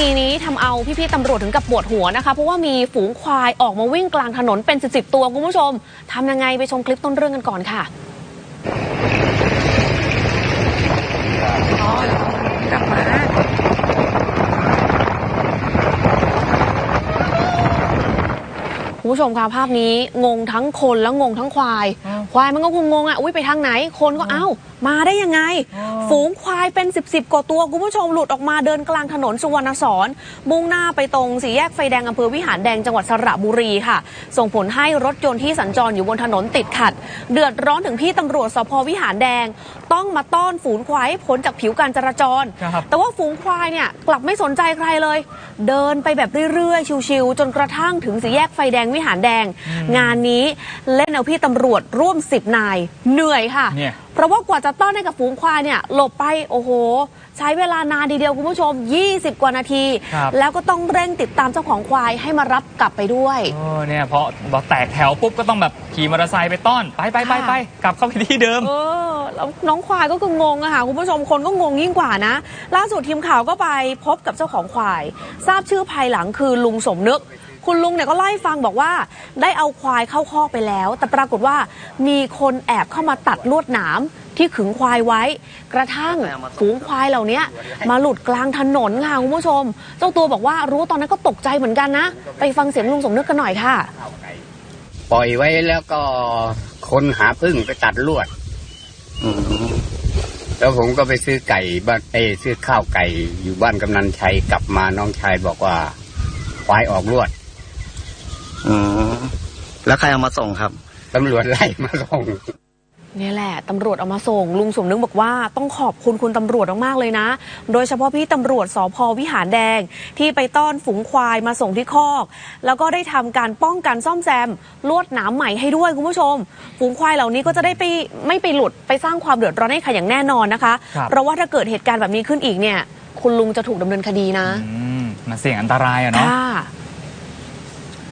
ณีนี้ทำเอาพี่ๆตำรวจถึงกับปวดหัวนะคะ เพราะว่ามีฝูงควายออกมาวิ่งกลางถนนเป็นสิบๆตัวคุณผู้ชมทำยังไงไปชมคลิปต้นเรื่องกันก่อนค่ะ อ๋อกลับมา คุณผู้ชมคะภาพนี้งงทั้งคนแล้วงงทั้งควาย ควายมันก็คงงงอะอุ้ยไปทางไหนคนก็เอ้า มาได้ยังไง ฝูงควายเป็นสิบสิบกว่าตัวคุณผู้ชมหลุดออกมาเดินกลางถนนสุวรรณสอนมุ่งหน้าไปตรงสี่แยกไฟแดงอำเภอวิหารแดงจังหวัดสระบุรีค่ะ ส่งผลให้รถยนต์ที่สัญจรอยู่บนถนนติดขัด เดือดร้อนถึงพี่ตำรวจสพวิหารแดง ต้องมาต้อนฝูงควายให้พ้นจากผิวการจราจรครับแต่ว่าฝูงควายเนี่ยกลับไม่สนใจใครเลย เดินไปแบบเรื่อยๆชิวๆจนกระทั่งถึงสี่แยกไฟแดงวิหารแดง งานนี้เล่นเอาพี่ตำรวจร่วมสิบนายเหนื่อยค่ะ เนี่ย เพราะว่ากว่าจะต้อนให้กับฝูงควายเนี่ยหลบไปโอ้โห ใช้เวลานานทีเดียวคุณผู้ชม 20 กว่านาที ครับ แล้วก็ต้องเร่งติดตามเจ้าของควายให้มารับกลับไปด้วย เออเนี่ยพอบอกแตกแถวปุ๊บก็ต้องแบบขี่มอเตอร์ไซค์ไปต้อน ไปไปไปไปกลับเข้าไปที่เดิม เออแล้วน้องควายก็คืองงอะค่ะ คุณผู้ชมคนก็งงยิ่งกว่านะ ล่าสุดทีมข่าวก็ไปพบกับเจ้าของควาย ทราบชื่อภายหลังคือลุงสมนึก คุณลุงเนี่ยก็เล่าให้ฟังบอกว่า ได้เอาควายเข้าคอกไปแล้ว แต่ปรากฏว่ามีคนแอบเข้ามาตัดลวดหนามที่ขึงควายไว้ กระทั่งฝูงควายเหล่านี้มาหลุดกลางถนนค่ะคุณผู้ชม เจ้าตัวบอกว่ารู้ตอนนั้นก็ตกใจเหมือนกันนะ ไปฟังเสียงลุงสมนึกกันหน่อยค่ะ ปล่อยไว้แล้วก็คนหาพึ่งไปตัดลวดแล้วผมก็ไปซื้อไก่บ้านเอยซื้อข้าวไก่อยู่บ้านกำนันชัยกลับมาน้องชายบอกว่าควายออกลวด อืมแล้วใครเอามาส่งครับ ตำรวจไล่มาส่งเนี่ยแหละตำรวจเอามาส่ง ลุงสมนึกบอกว่าต้องขอบคุณคุณตำรวจมากๆเลยนะ โดยเฉพาะพี่ตำรวจสพวิหารแดง ที่ไปต้อนฝูงควายมาส่งที่คอก แล้วก็ได้ทำการป้องกันซ่อมแซม ลวดหนามใหม่ให้ด้วยคุณผู้ชม ฝูงควายเหล่านี้ก็จะได้ไปไม่ไปหลุดไปสร้างความเดือดร้อนให้ใครอย่างแน่นอนนะคะ ครับ เพราะว่าถ้าเกิดเหตุการณ์แบบนี้ขึ้นอีกเนี่ย คุณลุงจะถูกดำเนินคดีนะ อืมมันเสี่ยงอันตรายอะเนาะ ค่ะ